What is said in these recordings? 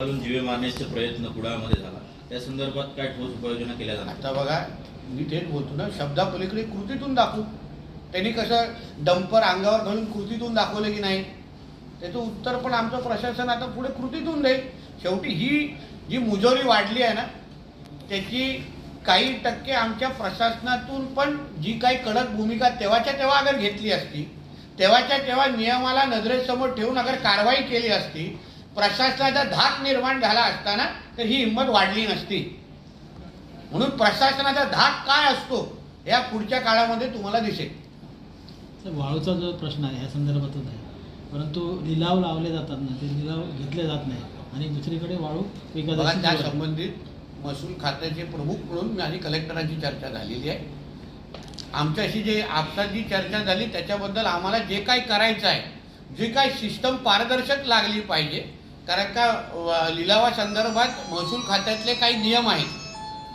घालून जीवे मारण्याचा प्रयत्न कुडामध्ये झाला. त्या संदर्भात काय ठोस उपाययोजना केल्या जाणार? आता बघा मी तेच बोलतो ना शब्दापलीकडे कृतीतून दाखवू. त्यांनी कसं डंपर अंगावर घालून कृतीतून दाखवलं की नाही? त्याचं उत्तर पण आमचं प्रशासन आता पुढे कृतीतून देईल. शेवटी ही जी मुजोरी वाढली आहे ना त्याची काही टक्के आमच्या प्रशासनातून पण जी काही कडक भूमिका तेव्हाच्या तेव्हा अगर घेतली असती तेव्हाच्या तेव्हा नियमाला नजरेसमोर ठेवून अगर कारवाई केली असती प्रशासनाचा धाक निर्माण झाला असताना तर ही हिंमत वाढली नसती. म्हणून प्रशासनाचा धाक काय असतो या पुढच्या काळामध्ये तुम्हाला दिसेल. तर वाळूचा जो प्रश्न आहे ह्या संदर्भातच आहे. परंतु लिलाव लावले जातात ना ते लिलाव घेतले जात नाही. आणि दुसरीकडे वाळू त्या. संबंधित महसूल खात्याचे प्रमुख म्हणून माझी कलेक्टरांची चर्चा झालेली आहे. आमच्याशी जे आपसात जी चर्चा झाली त्याच्याबद्दल आम्हाला जे काही करायचं आहे जी काही सिस्टम पारदर्शक लागली पाहिजे कारण का व- लिलावासंदर्भात महसूल खात्यातले काही नियम आहेत.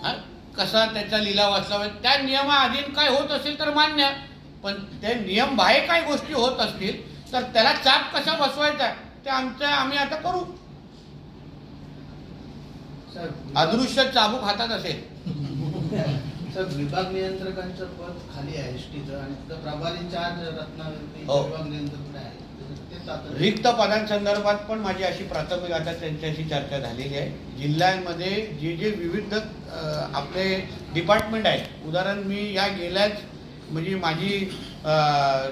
हा? कसा त्याचा लिलाव असावा त्या नियमाअधीन काय होत असेल तर मान्य. पण ते नियम बाहेर काही गोष्टी होत असतील तर त्याला चाप कसा बसवायचा ते आमच्या आम्ही आता करू. सर अदृश्य चाबूक हातात असेल. सर विभाग नियंत्रकांचं पद खाली आहे एस टीचं आणि तिथं प्रभारी चार्ज रत्नागिरी हो. विभाग नियंत्रक आहे ते तातडीने- रिक्त पदांसंदर्भात पण माझी अशी प्राथमिक आता त्यांच्याशी चर्चा झालेली आहे जिल्ह्यांमध्ये जे जे विविध अ, आपले डिपार्टमेंट आहेत उदाहरण मी या गेल्याच म्हणजे माझी अ,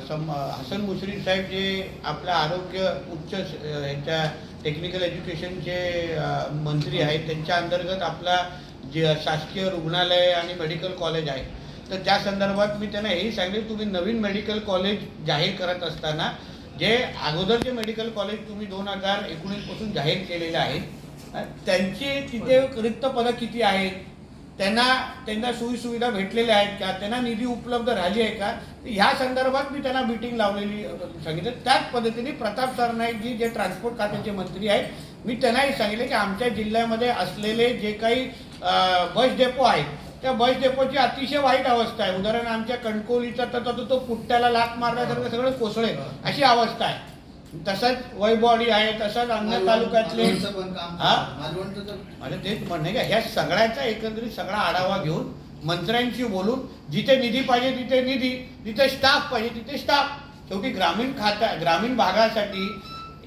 सम हसन मुश्रीफ साहेब जे आपल्या आरोग्य उच्च स- ह्याच्या टेक्निकल एज्युकेशनचे अ, मंत्री आहेत त्यांच्या अंतर्गत आपला जे शासकीय रुग्णालय आणि मेडिकल कॉलेज आहे तर त्या संदर्भात मी त्यांना हेही सांगितले तुम्ही नवीन मेडिकल कॉलेज जाहीर करत असताना जे अगोदरचे मेडिकल कॉलेज तुम्ही दोन हजार एकोणीसपासून जाहीर केलेले आहेत त्यांची तिथे रिक्त पदं किती आहेत? त्यांना त्यांना सोयीसुविधा भेटलेल्या आहेत का? त्यांना निधी उपलब्ध राहिली आहे का? ह्या संदर्भात मी त्यांना मिटिंग लावलेली सांगितलं. त्याच पद्धतीने प्रताप सरनाईकजी जे ट्रान्सपोर्ट खात्याचे मंत्री आहेत मी त्यांनाही सांगितले की आमच्या जिल्ह्यामध्ये असलेले जे काही बस डेपो आहेत त्या बस डेपोची अतिशय वाईट अवस्था आहे. उदाहरण आमच्या कणकोलीचा तर तो- तो पुट्ट्याला लात मारल्यासारखं सगळं कोसळे अशी अवस्था आहे. तसंच वैबॉडी आहे तसंच अन्य तालुक्यातले माझं तेच म्हणणं आहे का? ह्या सगळ्याचा एकंदरीत सगळा आढावा घेऊन मंत्र्यांशी बोलून जिथे निधी पाहिजे तिथे निधी जिथे स्टाफ पाहिजे तिथे स्टाफ शेवटी ग्रामीण खाता ग्रामीण भागासाठी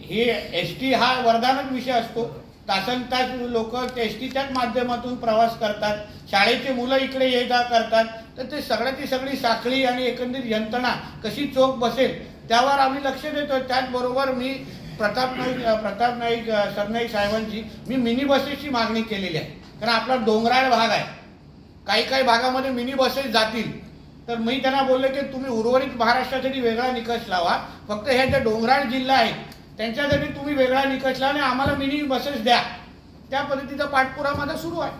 हे एस टी हा वरदानच विषय असतो. तासन तास लोक टेस्टीच्याच माध्यमातून प्रवास करतात. शाळेचे मुलं इकडे ये जा करतात. तर ते सगळ्याची सगळी साखळी आणि एकंदरीत यंत्रणा कशी चोख बसेल त्यावर आम्ही लक्ष देतो त्याचबरोबर मी प्रताप नाईक प्रताप नाईक सरनाईक साहेबांची मी मिनी बसेसची मागणी केलेली आहे. कारण आपला डोंगराळ भाग आहे. काही काही भागामध्ये मिनी बसेस जातील. तर मी त्यांना बोलले की तुम्ही उर्वरित महाराष्ट्रासाठी वेगळा निकष लावा. फक्त ह्या ज्या डोंगराळ जिल्हा आहेत त्यांच्यासाठी तुम्ही वेगळा निकष लावा आणि आम्हाला मिनी बसेस द्या. त्या पद्धतीचा पाठपुरावा माझा सुरू आहे.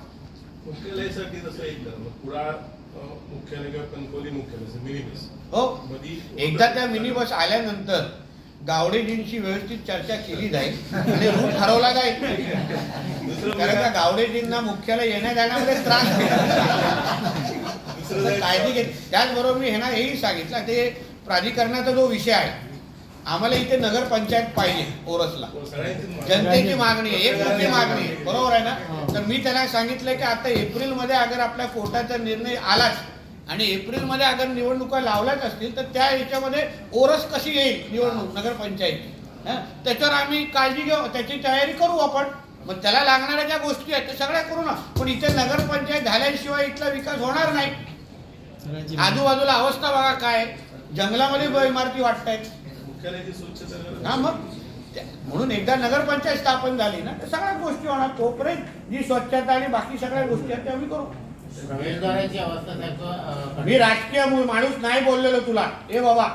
मुख्यालयासाठी तसं एक धर्म कुडाळ अ, मुख्यालय किंवा कणकवली मुख्यालय मिनी बस. हो. मधी एकदा त्या मिनी बस आल्यानंतर गावडेजींशी व्यवस्थित चर्चा केली जाईल आणि रूट ठरवला जाईल. दुसरं कारण का गावडेजींना मुख्यालय येण्या जाण्यामध्ये त्रास काळजी घेत. त्याचबरोबर मी ह्यांना हेही सांगितलं ते प्राधिकरणाचा जो विषय आहे आम्हाला इथे नगरपंचायत पाहिजे ओरसला. मागणी. जनतेची मागणी आहे एक मोठी मागणी आहे. बरोबर आहे ना? तर मी त्यांना सांगितलं की आता एप्रिलमध्ये अगर आपल्या कोर्टाचा निर्णय आलाच आणि एप्रिलमध्ये अगर निवडणुका लावल्याच असतील तर त्या याच्यामध्ये ओरस कशी येईल निवडणूक नगरपंचायत हं? त्याच्यावर आम्ही काळजी घेऊ त्याची तयारी करू आपण. मग त्याला लागणाऱ्या ज्या गोष्टी आहेत त्या सगळ्या करू ना. पण इथे नगरपंचायत झाल्याशिवाय इथला विकास होणार नाही. आजूबाजूला अवस्था बघा काय. जंगलामध्ये ब- इमारती वाटत आहेत. हा मग म्हणून एकदा नगरपंचायत स्थापन झाली ना तर सगळ्या गोष्टी होणार. तोपर्यंत जी स्वच्छता आणि बाकी सगळ्या गोष्टी आहेत त्या आम्ही करू. प्रवेशद्वाराची अवस्था मी राजकीय माणूस नाही बोललेलो तुला. ए बाबा.